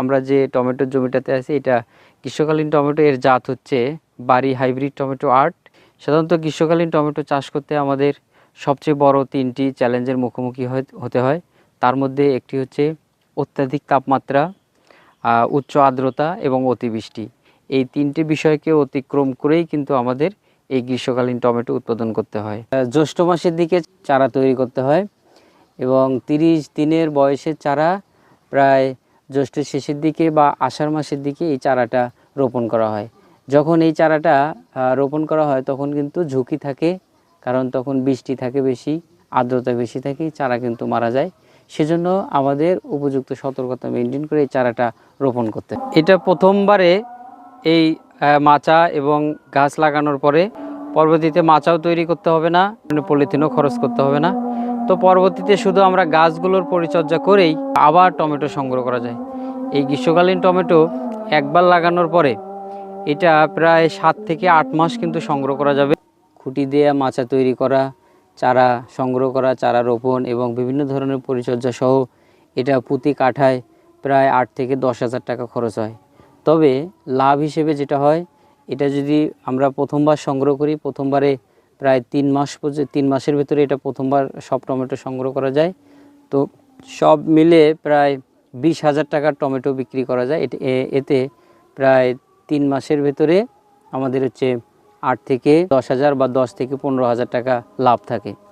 আমরা যে টমেটোর জমিটাতে আছি, এটা গ্রীষ্মকালীন টমেটো এর জাত হচ্ছে বাড়ি হাইব্রিড টমেটো আর্ট সাধারণত গ্রীষ্মকালীন টমেটো চাষ করতে আমাদের সবচেয়ে বড় তিনটি চ্যালেঞ্জের মুখোমুখি হতে হয়। তার মধ্যে একটি হচ্ছে অত্যাধিক তাপমাত্রা উচ্চ আর্দ্রতা এবং অতিবৃষ্টি। এই তিনটি বিষয়কে অতিক্রম করেই কিন্তু আমাদের এই গ্রীষ্মকালীন টমেটো উৎপাদন করতে হয়। জ্যৈষ্ঠ মাসের দিকে চারা তৈরি করতে হয় এবং তিরিশ দিনের বয়সের চারা প্রায় জ্যৈষ্ঠের শেষের দিকে বা আষাঢ় মাসের দিকে এই চারাটা রোপণ করা হয় যখন এই চারাটা রোপণ করা হয় তখন কিন্তু ঝুঁকি থাকে, কারণ তখন বৃষ্টি থাকে বেশি, আর্দ্রতা বেশি থাকে, চারা কিন্তু মারা যায় সেজন্য আমাদের উপযুক্ত সতর্কতা মেনটেন করে এই চারাটা রোপণ করতে। এটা প্রথমবারে এই মাচা এবং গাছ লাগানোর পরে পরবর্তীতে মাচাও তৈরি করতে হবে না পলিথিনও খরচ করতে হবে না। তো পরবর্তীতে শুধু আমরা গাছগুলোর পরিচর্যা করেই আবার টমেটো সংগ্রহ করা যায়। এই গ্রীষ্মকালীন টমেটো একবার লাগানোর পরে এটা প্রায় সাত থেকে আট মাস কিন্তু সংগ্রহ করা যাবে। খুঁটি দেয়া মাচা তৈরি করা, চারা সংগ্রহ করা, চারা রোপণ এবং বিভিন্ন ধরনের পরিচর্যা সহ এটা প্রতি কাঠায় প্রায় আট থেকে দশ হাজার টাকা খরচ হয়। তবে লাভ হিসেবে যেটা হয় এটা যদি আমরা প্রথমবার সংগ্রহ করি, প্রথমবারে প্রায় তিন মাস পর্যন্ত, তিন মাসের ভেতরে এটা প্রথমবার সব টমেটো সংগ্রহ করা যায়। তো সব মিলে প্রায় বিশ হাজার টাকার টমেটো বিক্রি করা যায়। এতে- প্রায় তিন মাসের ভেতরে আমাদের হচ্ছে আট থেকে দশ হাজার বা দশ থেকে পনেরো হাজার টাকা লাভ থাকে।